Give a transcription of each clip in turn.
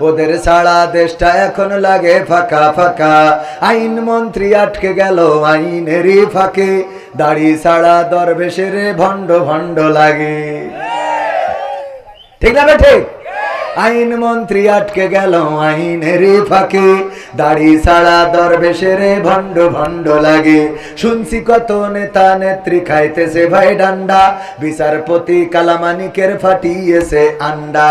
ওদের ছাড়া দেশটা এখন লাগে ফাঁকা ফাঁকা। আইন মন্ত্রী আটকে গেল, আইনেরই ফাঁকে। দাড়ি ছাড়া দরবেশের ভণ্ড ভণ্ড লাগে। ঠিক না ঠিক? আইন মন্ত্রী আটকে গেল আইনের ফাঁকে। দাড়ি ছাড়া দরবেশের ভণ্ড ভণ্ড লাগে। শুনছি কত নেতা নেত্রী খাইতেছে ভাই ডান্ডা। বিচারপতি কালামানিকের ফাটিয়েছে আন্ডা।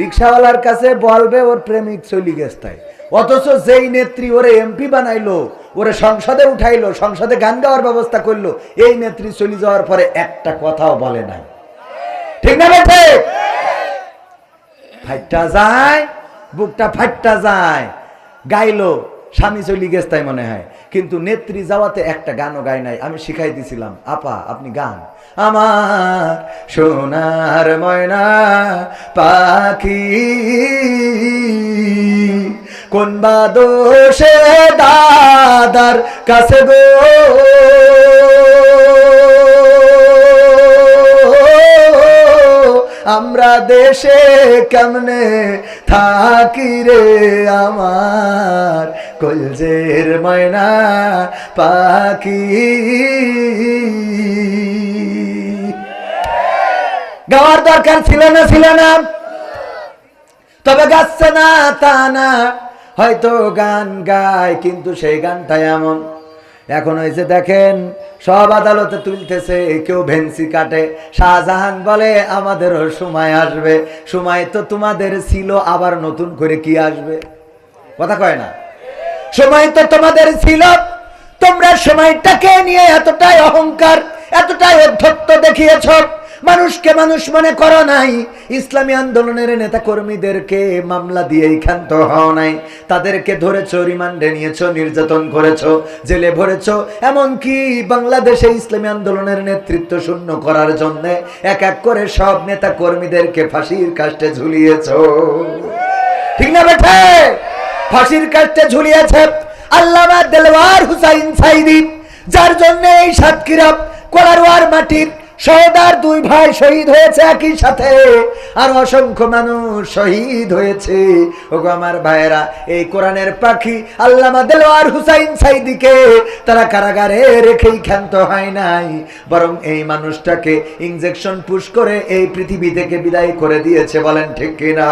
রিক্সাওয়ালার কাছে বলবে, ওর প্রেমিক চলি গেছে অথচ যেই নেত্রী ওরে এমপি বানাইলো, ওরে সংসদে উঠাইলো, সংসদে গান গাওয়ার ব্যবস্থা করল, এই নেত্রী চলে যাওয়ার পরে একটা কথাও বলে নাই। ঠিক না ফাইটটা যায়, বুকটা ফাইটটা যায়, গাইলো স্বামী চলি গেছে তাই মনে হয়। কিন্তু নেত্রী যাওয়াতে একটা গানও গাই নাই। আমি শিখাই দিছিলাম, আপা, আপনি গান। আমার সোনার ময়না পাখি কোন বা দোষে দাদার কাছে গো? আমরা দেশে কেমনে থাকি রে আমার? কলজের ময়না পাখি। গাওয়ার দরকার ছিল না ছিল না। তবে গাচ্ছে না তা না। হয়তো গান গায়, কিন্তু সেই গানটা এমন। এখন হয়েছে দেখেন, সব আদালতে তুলতেছে, কেউ ভেন্সি কাটে। শাহজাহান বলে, আমাদেরও সময় আসবে। সময় তো তোমাদের ছিল, আবার নতুন করে কি আসবে? কথা কয় না। সময় তো তোমাদের ছিল। তোমরা সময়টাকে নিয়ে এতটাই অহংকার, এতটাই অধ্যত্ত দেখিয়েছ। মানুষকে মানুষ মনে করো নাই, ইসলামী আন্দোলনের নেতা কর্মীদেরকে মামলা দিয়েই ক্ষান্ত হও নাই। তাদেরকে ধরেছ, রিমান্ডে নিয়েছ, নির্যাতন করেছ, জেলে ভরেছ। এমনকি বাংলাদেশে ইসলামী আন্দোলনের নেতৃত্ব শূন্য করার জন্য এক এক করে সব নেতা কর্মীদেরকে ফাঁসির কাষ্টে ঝুলিয়েছ। ঠিক না বেঠে? ফাঁসির কাষ্টে ঝুলিয়েছে আল্লামা দেলওয়ার হুসাইন সাইদি, যার জন্য এই সাতক্ষীরা কোলারোয়ার মাটির সহদার দুই ভাই শহীদ হয়েছে একই সাথে। আর অসংখ্য মানুষ শহীদ হয়েছে। ওগো আমার ভাইয়েরা, এই কোরআনের পাখি আল্লামা দেলোয়ার হুসাইন সাইদিকে তারা কারাগারে রেখেই ক্ষান্ত হয় নাই, বরং এই মানুষটাকে ইনজেকশন পুশ করে এই পৃথিবী থেকে বিদায় করে দিয়েছে, বলেন ঠিক কিনা?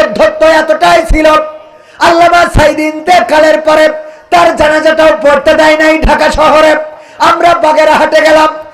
অধ্যত্ত এতটাই ছিল আল্লামা সাইদিন কালের পরে তার জানাজাটাও পড়তে দেয় নাই ঢাকা শহরে। আমরা বাগেরা হাটে গেলাম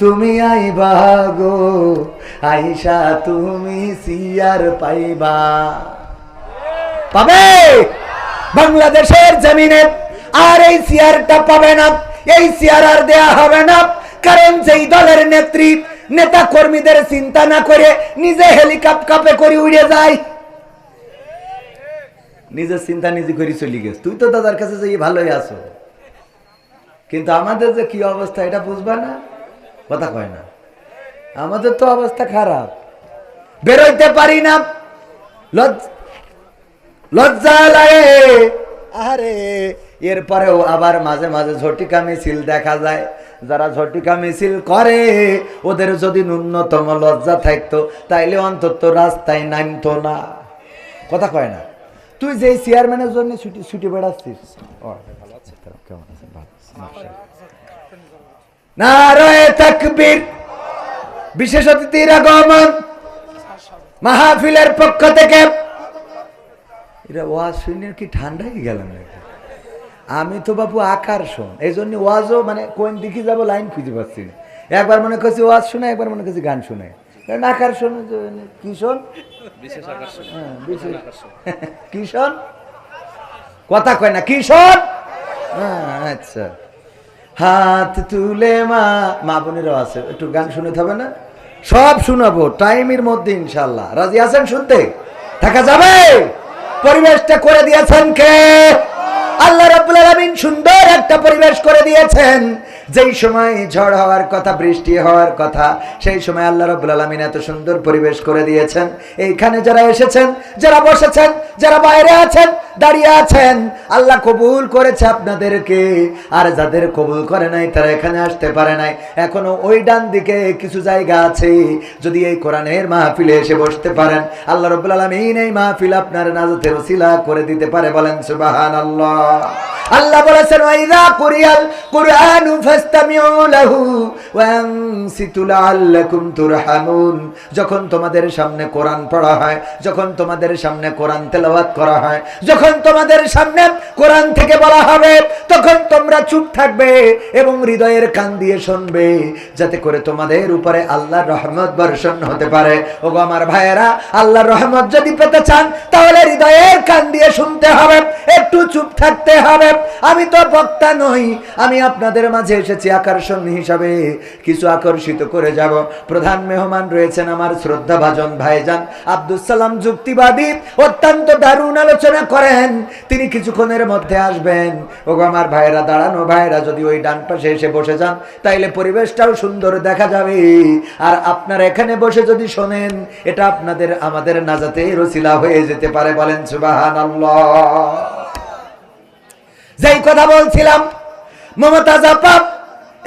তুমি আইবা গো আইসা তুমি সিয়ার পাইবা। পাবে? বাংলাদেশের জমিনে আর এই সিয়ারটা পাবে না, এই সিয়ার আর দেয়া হবে না। কারণ যেই দলের নেত্রী নেতা কর্মীদের চিন্তা না করে নিজে হেলিকপ্টারে করে উড়ে যায়। নিজের চিন্তা নিজে করে চলে গেছ। তুই তো দাদার কাছে যে ভালোই আছো। কিন্তু আমাদের যে কি অবস্থা, এটা বুঝবা না? কথা কয় না। আমাদের তো অবস্থা খারাপ। বেরোইতে পারি না। লজ- লজ্জা লাগে। আরে এরপরেও আবার মাঝে মাঝে ঝটিকা মিছিল দেখা যায়। যারা ঝটিকা মিছিল করে ওদের যদি ন্যূনতম লজ্জা থাকতো তাইলে অন্তত রাস্তায় নামতো না। কথা কয় না। তুই যেই চেয়ারম্যানের জন্য ছুটি ছুটি বেড়াচ্ছিস। ও, কেমন আছেন? নারায়ে তাকবীর। বিশেষ অতিথির আগমন মাহফিলের পক্ষ থেকে। এটা ওয়াজ শুনে কি ঠান্ডাই গেলাম আমি তো বাবু আকর্ষণ এই জন্য ওয়াজও মানে কোন দিকে যাব লাইন খুঁজে পাচ্ছি না। একবার মনে করছি ওয়াজ শুনে একবার মনে করছি গান শুনে। কারণ আকর্ষণ শোন হ্যাঁ, বিশেষ- কি শোন কথা কয় না কি শোন হ্যাঁ, আচ্ছা। হাত তুলে মা মা বোনেরও আছে, একটু গান শুনতে হবে না? সব শোনাবো টাইমের মধ্যে ইনশাল্লাহ রাজি আছেন শুনতে? থাকা যাবে? পরিবেশটা করে দিয়েছেন কে? আল্লাহ রাবুল আলমিন সুন্দর একটা পরিবেশ করে দিয়েছেন। যেই সময় ঝড় হওয়ার কথা, বৃষ্টি হওয়ার কথা, সেই সময় আল্লাহ রাব্বুল আলামিন এত সুন্দর পরিবেশ করে দিয়েছেন। এইখানে যারা এসেছেন, যারা বসেছেন, যারা বাইরে আছেন, দাঁড়িয়ে আছেন, আল্লাহ কবুল করেছে আপনাদেরকে। আর যাদের কবুল করে নাই, তারা এখানে আসতে পারে নাই। এখনও ওই ডান দিকে কিছু জায়গা আছে। যদি এই কোরআনের মাহফিলে এসে বসতে পারেন, আল্লাহ রব্বুল আলামিন এই মাহফিল আপনার নাজাতের ওসিলা করে দিতে পারে বলেন সুবাহান আল্লাহ আল্লাহ বলেছেন ওয়াইদা কুরিয়াল কুরআনু যখন তোমাদের সামনে কোরআন পড়া হয়, যখন তোমাদের সামনে কোরআন তেলাওয়াত করা হয়, যখন তোমাদের সামনে কোরআন থেকে বলা হবে, তখন তোমরা চুপ থাকবে এবং হৃদয়ের কান দিয়ে শুনবে, যাতে করে তোমাদের উপরে আল্লাহর রহমত বর্ষণ হতে পারে। ওগো আমার ভাইয়েরা, আল্লাহর রহমত যদি পেতে চান, তাহলে হৃদয়ের কান দিয়ে শুনতে হবে, একটু চুপ থাকতে হবে। আমি তো বক্তা নই, আমি আপনাদের মাঝে এসেছি আকর্ষণ হিসাবে। কিছু আকর্ষিত করে যাব। প্রধান মেহমান রয়েছেন আমার শ্রদ্ধা ভাজন ভাইজান। আব্দুল সালাম যুক্তিবাদী, অত্যন্ত দারুণ আলোচনা করেন। তিনি কিছুক্ষণের মধ্যে আসবেন। ওগো আমার ভাইয়েরা, দাঁড়ানো ভাইয়েরা, যদি ওই ডান পাশে এসে বসে যান, তাইলে পরিবেশটাও সুন্দর দেখা যাবে। আর আপনার এখানে বসে যদি শোনেন, এটা আপনাদের আমাদের নাজাতে রসিলা হয়ে যেতে পারে বলেন সুবাহান যেই কথা বলছিলাম, মমতাজ আপা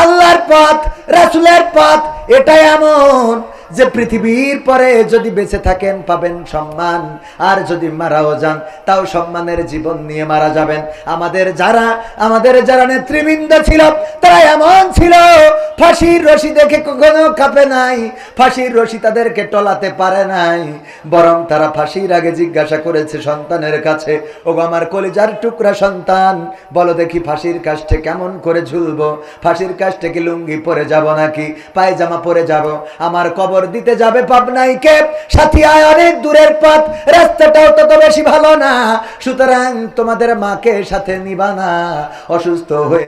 আল্লাহর পথ রাসুলের পথ এটাই এমন। যে পৃথিবীর পরে যদি বেঁচে থাকেন, পাবেন সম্মান। আর যদি মারাও যান, তাও সম্মানের জীবন নিয়ে মারা যাবেন। আমাদের যারা আমাদের যারা নেতৃবৃন্দ ছিল, তারা এমন ছিল, ফাঁসির রশি দেখে কখনো কাঁপে নাই, ফাঁসির রশি তাদেরকে টলাতে পারে নাই। বরং তারা ফাঁসির আগে জিজ্ঞাসা করেছে সন্তানের কাছে ও আমার কলিজার টুকরা সন্তান, বলো দেখি ফাঁসির কাষ্টে কেমন করে ঝুলবো? ফাঁসির কাষ্টে কি লুঙ্গি পরে যাব নাকি? পায়জামা পরে যাব? আমার কবর দিতে যাবে পাবনাই কে সাথী, আয় অনেক দূরের পথ, রাস্তাটাও তত বেশি ভালো না। সুতরাং তোমাদের মাকে সাথে নিবা না। অসুস্থ হয়ে